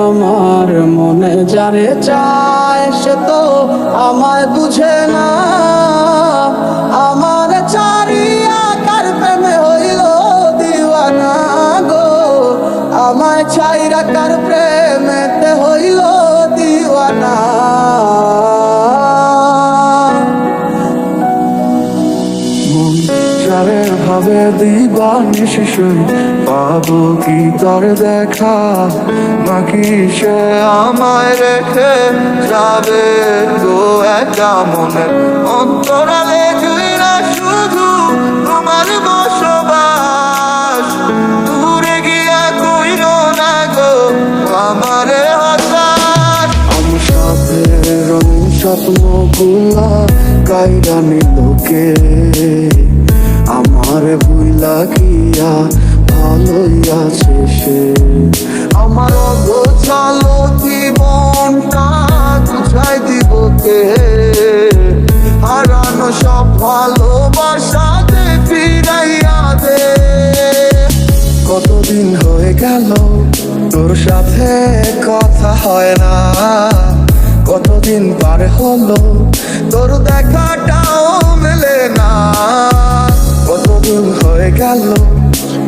আমার মনে যারে চায় সে তো আমায় বুঝে না। যারে ভাবে দিবানি শিশুই, পাবো কি তার দেখা? নাকি সে আমায় রেখে যাবে তো একা মনে? অন্তরালে জুইরা শুধু তোমার বসবাস। দূরে গিয়া কইরো না গো আমারে হতাশ। আমি সাথে রঙিন স্বপ্নগুলা কাইরা নিলোকে আমার ভুইলা গিয়া ভালোই আছে সে। আমার অগোছালো জীবনটা গুছাই দিব কে? হারানো সব ভালোবাসা দে ফিরাইয়া দে। কতদিন হয়ে গেল, তোর সাথে কথা হয় না। কতদিন পার হলো, তোর দেখাটাও গেল।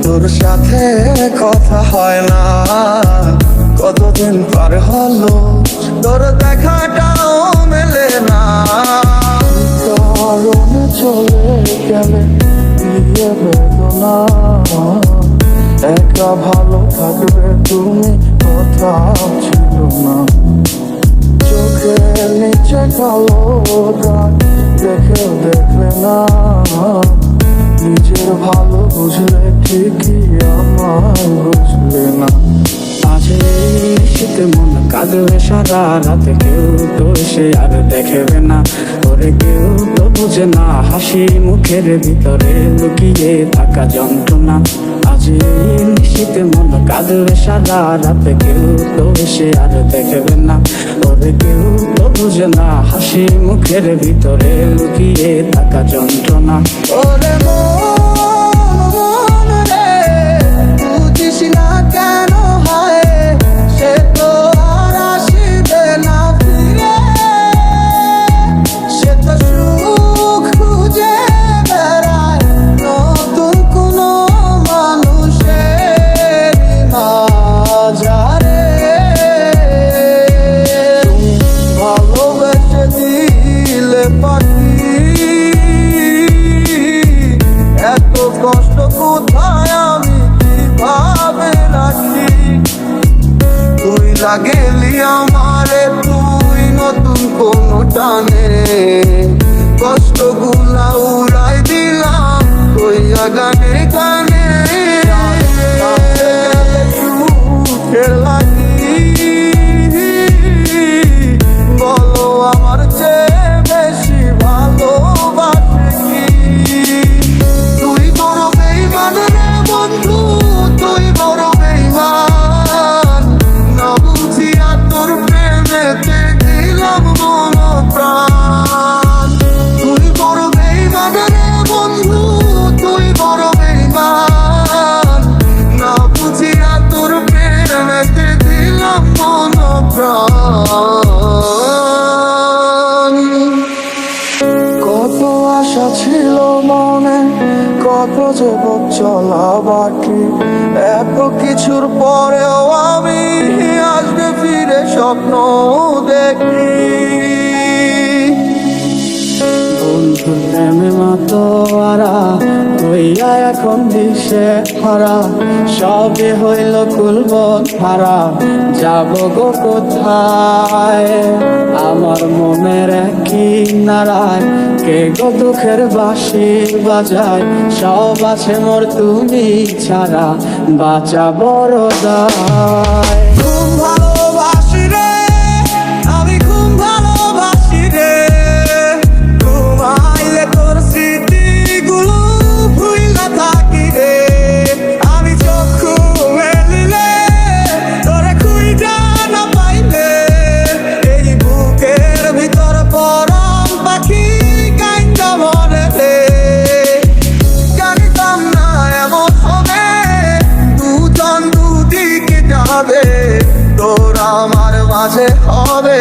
তোর সাথে কথা হয় না। কতদিন পার হলো, তোর দেখাটাও মেলে না। কারণে চলে গেলে দিয়ে বেদনা একা ভালো থাকবে তুমি, কথা ছিল না। চোখের নিচে কালো দেখেও দেখলে না। নিজের ভালো বুঝলে ঠিকই আমায় বুঝলে না। আজ শীতে মন কাঁদবে সারা রাতে, কেউ তো সে আর দেখবে না। ওরে কেউ তো বুঝে না, হাসি মুখের ভিতরে লুকিয়ে থাকা যন্ত্রণা। আজ শীতে মন কাঁদবে সারা রাতে, কেউ তো সে আর দেখবে না। ওরে কেউ তো বুঝে না, হাসি মুখের ভিতরে লুকিয়ে থাকা যন্ত্রণা। ওরে তুই লাগেলি আমারে তুই নতুন কোন টানে। কষ্টগুলা উড়াই দিলাম তুই গানে গানে। স্বপ্ন দেখি। বন্ধু প্রেমে মাতোয়ারা হইয়া এখন দিশে হারা। সবে হইল কুলবন হারা, যাব গো কোথায়? আমার মনের কি নারায়, কে গো দুঃখের বাসি বাজায়? সব আছে মোর তুমি ছাড়া, বাঁচা বড় দায়। মাঝে হবে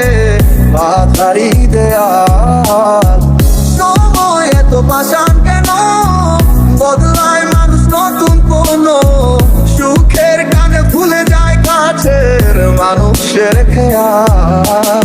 বাধারি দেয়াল। সময় এত পাশান কেন? বদলায় মানুষ নতুন কোন। সুখের গানে ভুলে যায় কাছের মানুষের খেয়াল।